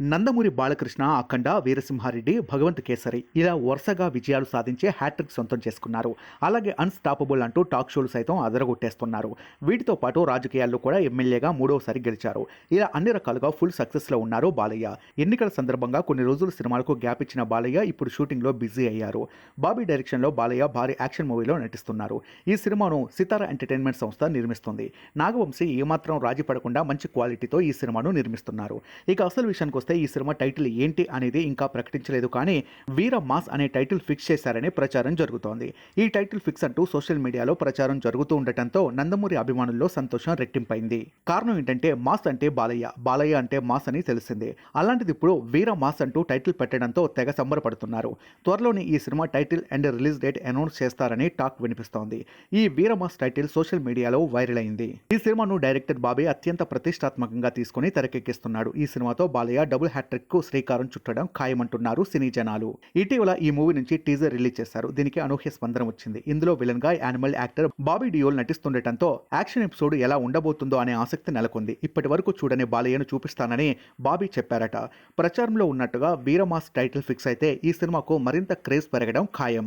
నందమూరి బాలకృష్ణ అఖండ వీరసింహారెడ్డి భగవంత్ కేసరి ఇలా వరుసగా విజయాలు సాధించే హ్యాట్రిక్ సొంతం చేసుకున్నారు. అలాగే అన్స్టాపబుల్ అంటూ టాక్ షోలు సైతం అదరగొట్టేస్తున్నారు. వీటితో పాటు రాజకీయాల్లో కూడా ఎమ్మెల్యేగా మూడవసారి గెలిచారు. ఇలా అన్ని రకాలుగా ఫుల్ సక్సెస్లో ఉన్నారు బాలయ్య. ఎన్నికల సందర్భంగా కొన్ని రోజులు సినిమాలకు గ్యాప్ ఇచ్చిన బాలయ్య ఇప్పుడు షూటింగ్లో బిజీ అయ్యారు. బాబీ డైరెక్షన్లో బాలయ్య భారీ యాక్షన్ మూవీలో నటిస్తున్నారు. ఈ సినిమాను సితారా ఎంటర్టైన్మెంట్ సంస్థ నిర్మిస్తుంది. నాగవంశీ ఏమాత్రం రాజీ పడకుండా మంచి క్వాలిటీతో ఈ సినిమాను నిర్మిస్తున్నారు. ఇక అసలు విషయానికి వస్తే ఈ సినిమా టైటిల్ ఏంటి అనేది ఇంకా ప్రకటించలేదు. కానీ వీర మాస్ అనే టైటిల్ ఫిక్స్ చేశారనే ప్రచారం జరుగుతోంది. ఈ టైటిల్ ఫిక్స్ అంటూ సోషల్ మీడియాలో ప్రచారం జరుగుతూ ఉండటంతో నందమూరి అభిమానుల్లో సంతోషం రెట్టింపైంది. కారణం ఏంటంటే మాస్ అంటే బాలయ్య. బాలయ్య అంటే మాస్ అని తెలిసింది. అలాంటిది ఇప్పుడు వీర మాస్ అంటూ టైటిల్ పెట్టడంతో తెగ సంబరపడుతున్నారు. త్వరలోనే ఈ cinema title and release date announce చేస్తారని టాక్ వినిపిస్తోంది. ఈ వీర మాస్ టైటిల్ సోషల్ మీడియాలో వైరల్ అయింది. ఈ సినిమాను డైరెక్టర్ బాబే అత్యంత ప్రతిష్టాత్మకంగా తీసుకుని తెరకెక్కిస్తున్నాడు. ఈ సినిమాతో బాలయ్య డబుల్ హ్యాట్రిక్కు శ్రీకారం చుట్టడం ఖాయమంటున్నారు సినీ జనాలు. ఇటీవల ఈ మూవీ నుంచి టీజర్ రిలీజ్ చేశారు. దీనికి అనూహ్య స్పందన వచ్చింది. ఇందులో విలన్గా యానిమల్ యాక్టర్ బాబీ డియోల్ నటిస్తుండటంతో యాక్షన్ ఎపిసోడ్ ఎలా ఉండబోతుందో అనే ఆసక్తి నెలకొంది. ఇప్పటి వరకు చూడని బాలయ్యను చూపిస్తానని బాబీ చెప్పారట. ప్రచారంలో ఉన్నట్టుగా వీరమాస్ టైటిల్ ఫిక్స్ అయితే ఈ సినిమాకు మరింత క్రేజ్ పెరగడం ఖాయం.